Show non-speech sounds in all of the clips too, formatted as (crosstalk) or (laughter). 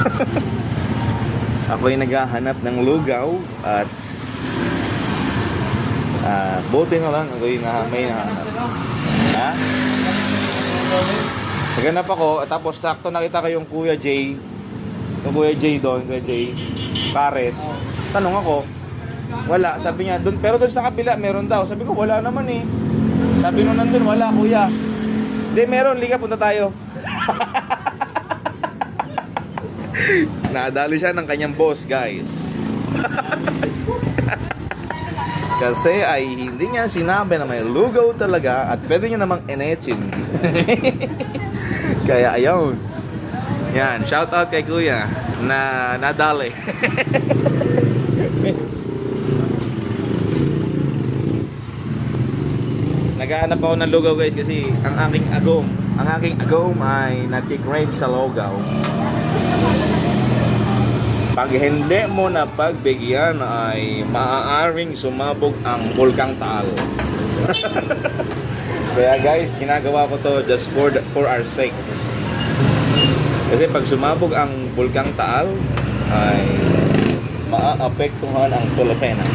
(laughs) Ako'y naghahanap ng lugaw at ah buti na lang ako'y na, may nahanap. Ha? Naganap ako at tapos sakto nakita ko yung Kuya Jay. Yung Kuya Jay doon, Kuya Jay. Pares. Tanong ako, wala. Sabi niya, doon, pero doon sa kapila, meron daw. Sabi ko, wala naman eh. Sabi nung nandun, wala kuya. Hindi, meron. Liga, punta tayo. (laughs) Nadali siya ng kanyang boss, guys. (laughs) Kasi ay hindi niya sinabi na may lugaw talaga at pwede niya namang enetsin. (laughs) Kaya ayun. Yan, shout out kay kuya na nadali. (laughs) Naghahanap ako ng lugaw guys kasi ang aking agom, ang aking agom ay nagkikrave sa lugaw. Pag hindi mo na pagbigyan ay maaaring sumabog ang Bulkang Taal. (laughs) Kaya guys, ginagawa ko to just for the, for our sake. Kasi pag sumabog ang Bulkang Taal ay maaapektuhan ang Pilipinas.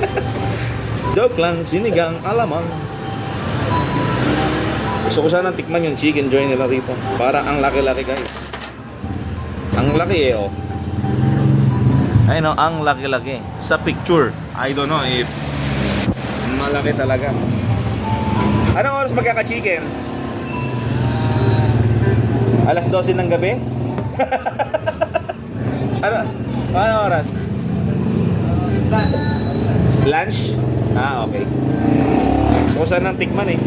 (laughs) Joke lang, sinigang alamang. Gusto ko sana tikman yung chicken joy nila rito. Para ang laki-laki guys. Ang laki eh oh. Ay no, ang laki-laki. Sa picture, I don't know if malaki talaga. Anong oras magkaka-chicken? Alas 12 ng gabi? (laughs) ano? Ano oras? Lunch? Ah, okay. Gusto ko ng tikman eh.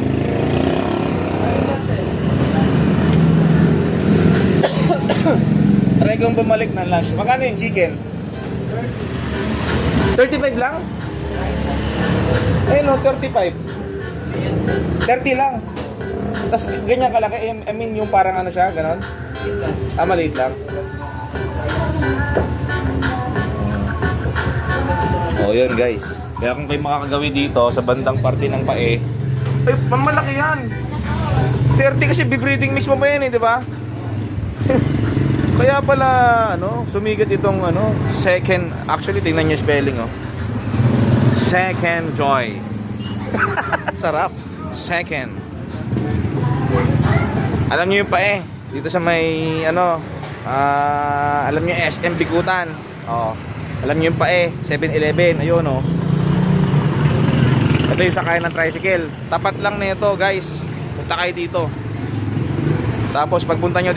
Kong bumalik ng lunch. Magkano yung chicken? 35 lang? Eh no, 35. 30 lang. Tapos ganyan kalaki. I I mean yung parang ano siya, ganon? Ah, maliit lang. Oh, yun guys. Kaya kung kayo makakagawi dito sa bandang parte ng pae, ay, mamalaki yan. 30 kasi bibreeding mix mo pa yan eh, di ba? (laughs) Kaya pala, ano, sumigat itong, ano, second, actually, tingnan niyo spelling, oh. Second joy. (laughs) Sarap. Second. Alam niyo yung pae, dito sa may, ano, ah, alam niyo SM Bikutan. Oh. Alam niyo yung pae, 7-Eleven, ayun, oh. Ito yung sakay ng tricycle. Tapat lang nito, guys. Punta kayo dito. Tapos pagpunta nyo